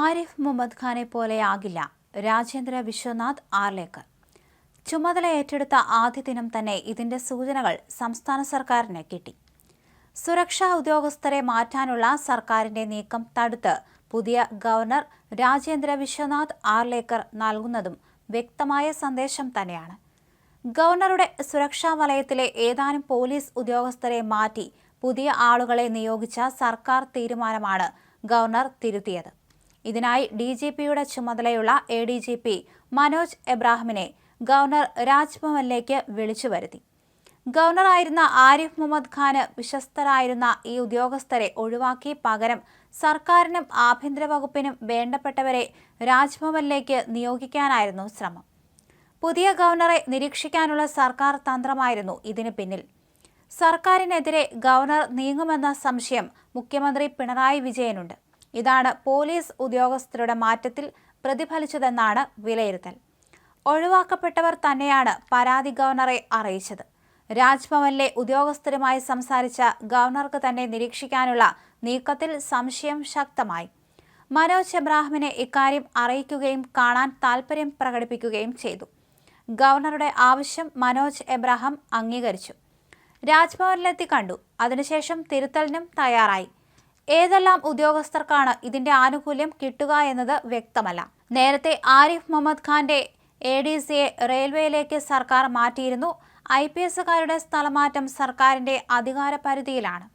ആരിഫ് മുഹമ്മദ് ഖാനെ പോലെയാകില്ല രാജേന്ദ്ര വിശ്വനാഥ് ആർലേക്കർ ചുമതല ഏറ്റെടുത്ത ആദ്യ ദിനം തന്നെ ഇതിന്റെ സൂചനകൾ സംസ്ഥാന സർക്കാരിന് കിട്ടി. സുരക്ഷാ ഉദ്യോഗസ്ഥരെ മാറ്റാനുള്ള സർക്കാരിന്റെ നീക്കം തടുത്ത് പുതിയ ഗവർണർ രാജേന്ദ്ര വിശ്വനാഥ് ആർലേക്കർ നൽകുന്നതും വ്യക്തമായ സന്ദേശം തന്നെയാണ്. ഗവർണറുടെ സുരക്ഷാ വലയത്തിലെ ഏതാനും പോലീസ് ഉദ്യോഗസ്ഥരെ മാറ്റി പുതിയ ആളുകളെ നിയോഗിച്ച സർക്കാർ തീരുമാനമാണ് ഗവർണർ തിരുത്തിയത്. ഇതിനായി ഡി ജി പിയുടെ ചുമതലയുള്ള A D G P Manoj എബ്രാഹിമിനെ governor രാജ്ഭവനിലേക്ക് വിളിച്ചു വരുത്തി. ഗവർണറായിരുന്ന ആരിഫ് മുഹമ്മദ് ഖാന് വിശ്വസ്തരായിരുന്ന ഈ ഉദ്യോഗസ്ഥരെ ഒഴിവാക്കി പകരം സർക്കാരിനും ആഭ്യന്തര വകുപ്പിനും വേണ്ടപ്പെട്ടവരെ രാജ്ഭവനിലേക്ക് നിയോഗിക്കാനായിരുന്നു ശ്രമം. പുതിയ ഗവർണറെ നിരീക്ഷിക്കാനുള്ള സർക്കാർ തന്ത്രമായിരുന്നു ഇതിന് പിന്നിൽ. സർക്കാരിനെതിരെ ഗവർണർ നീങ്ങുമെന്ന സംശയം മുഖ്യമന്ത്രി പിണറായി വിജയനുണ്ട്. ഇതാണ് പോലീസ് ഉദ്യോഗസ്ഥരുടെ മാറ്റത്തിൽ പ്രതിഫലിച്ചതെന്നാണ് വിലയിരുത്തൽ. ഒഴിവാക്കപ്പെട്ടവർ തന്നെയാണ് പരാതി ഗവർണറെ അറിയിച്ചത്. രാജ്ഭവനിലെ ഉദ്യോഗസ്ഥരുമായി സംസാരിച്ച ഗവർണർക്ക് തന്നെ നിരീക്ഷിക്കാനുള്ള നീക്കത്തിൽ സംശയം ശക്തമായി. മനോജ് എബ്രാഹിമിനെ ഇക്കാര്യം അറിയിക്കുകയും കാണാൻ താൽപര്യം പ്രകടിപ്പിക്കുകയും ചെയ്തു. ഗവർണറുടെ ആവശ്യം മനോജ് എബ്രാഹിം അംഗീകരിച്ചു. രാജ്ഭവനിലെത്തി കണ്ടു. അതിനുശേഷം തിരുത്തലിനും തയ്യാറായി. ഏതെല്ലാം ഉദ്യോഗസ്ഥർക്കാണ് ഇതിന്റെ ആനുകൂല്യം കിട്ടുക എന്നത് വ്യക്തമല്ല. നേരത്തെ ആരിഫ് മുഹമ്മദ് ഖാന്റെ എ ഡി സിയെ റെയിൽവേയിലേക്ക് സർക്കാർ മാറ്റിയിരുന്നു. ഐ പി എസുകാരുടെ സ്ഥലമാറ്റം സർക്കാരിന്റെ അധികാര പരിധിയിലാണ്.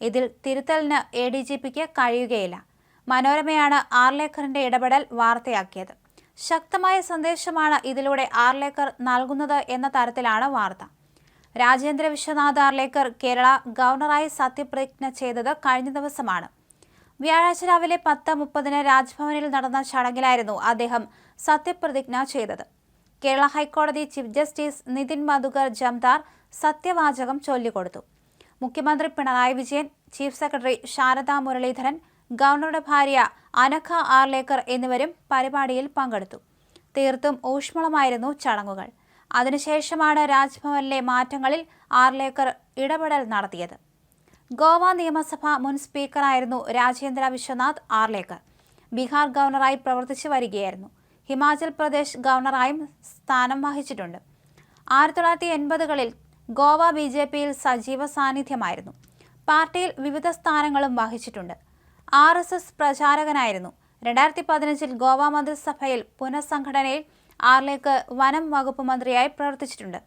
ഇതിൽ തിരുത്തലിന് എ ഡി ജി പിക്ക് കഴിയുകയില്ല. മനോരമയാണ് ആർലേക്കറിന്റെ ഇടപെടൽ വാർത്തയാക്കിയത്. ശക്തമായ സന്ദേശമാണ് ഇതിലൂടെ ആർലേക്കർ നൽകുന്നത് എന്ന തരത്തിലാണ് വാർത്ത. രാജേന്ദ്ര വിശ്വനാഥ് ആർലേക്കർ കേരള ഗവർണറായി സത്യപ്രതിജ്ഞ ചെയ്തത് കഴിഞ്ഞ ദിവസമാണ്. വ്യാഴാഴ്ച രാവിലെ പത്ത് മുപ്പതിന് രാജ്ഭവനിൽ നടന്ന ചടങ്ങിലായിരുന്നു അദ്ദേഹം സത്യപ്രതിജ്ഞ ചെയ്തത്. കേരള ഹൈക്കോടതി ചീഫ് ജസ്റ്റിസ് നിതിൻ മധുകർ ജംദാർ സത്യവാചകം ചൊല്ലിക്കൊടുത്തു. മുഖ്യമന്ത്രി പിണറായി വിജയൻ ചീഫ് സെക്രട്ടറി ശാരദാ മുരളീധരൻ ഗവർണറുടെ ഭാര്യ അനഖ ആർലേക്കർ എന്നിവരും പരിപാടിയിൽ പങ്കെടുത്തു. തീർത്തും ഊഷ്മളമായിരുന്നു ചടങ്ങുകൾ. അതിനുശേഷമാണ് രാജ്ഭവനിലെ മാറ്റങ്ങളിൽ ആർലേക്കർ ഇടപെടൽ നടത്തിയത്. ഗോവ നിയമസഭ മുൻ സ്പീക്കറായിരുന്നു രാജേന്ദ്ര വിശ്വനാഥ് ആർലേക്കർ ബീഹാർ ഗവർണറായി പ്രവർത്തിച്ചു വരികയായിരുന്നു. ഹിമാചൽ പ്രദേശ് ഗവർണറായും സ്ഥാനം വഹിച്ചിട്ടുണ്ട്. ആയിരത്തി തൊള്ളായിരത്തി എൺപതുകളിൽ ഗോവ ബി ജെ പിയിൽ സജീവ സാന്നിധ്യമായിരുന്നു. പാർട്ടിയിൽ വിവിധ സ്ഥാനങ്ങളും വഹിച്ചിട്ടുണ്ട്. ആർ എസ് എസ് പ്രചാരകനായിരുന്നു. രണ്ടായിരത്തി പതിനഞ്ചിൽ ഗോവ മന്ത്രിസഭയിൽ പുനഃസംഘടനയിൽ ആർലേക്ക് വനം വകുപ്പ് മന്ത്രിയായി പ്രവർത്തിച്ചിട്ടുണ്ട്.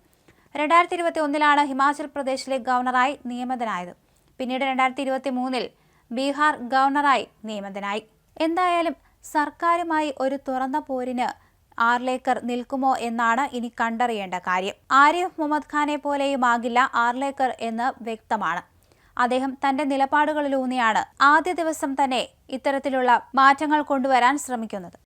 രണ്ടായിരത്തി ഇരുപത്തി ഒന്നിലാണ് ഹിമാചൽ പ്രദേശിലെ ഗവർണറായി നിയമിതനായത് പിന്നീട് രണ്ടായിരത്തി ഇരുപത്തി മൂന്നിൽ ബീഹാർ ഗവർണറായി നിയമിതനായി എന്തായാലും സർക്കാരുമായി ഒരു തുറന്ന പോരിന് ആർലേക്കർ നിൽക്കുമോ എന്നാണ് ഇനി കണ്ടറിയേണ്ട കാര്യം. ആരിഫ് മുഹമ്മദ് ഖാനെ പോലെയും ആകില്ല ആർലേക്കർ എന്ന് വ്യക്തമാണ്. അദ്ദേഹം തന്റെ നിലപാടുകളിലൂന്നിയാണ് ആദ്യ ദിവസം തന്നെ ഇത്തരത്തിലുള്ള മാറ്റങ്ങൾ കൊണ്ടുവരാൻ ശ്രമിക്കുന്നത്.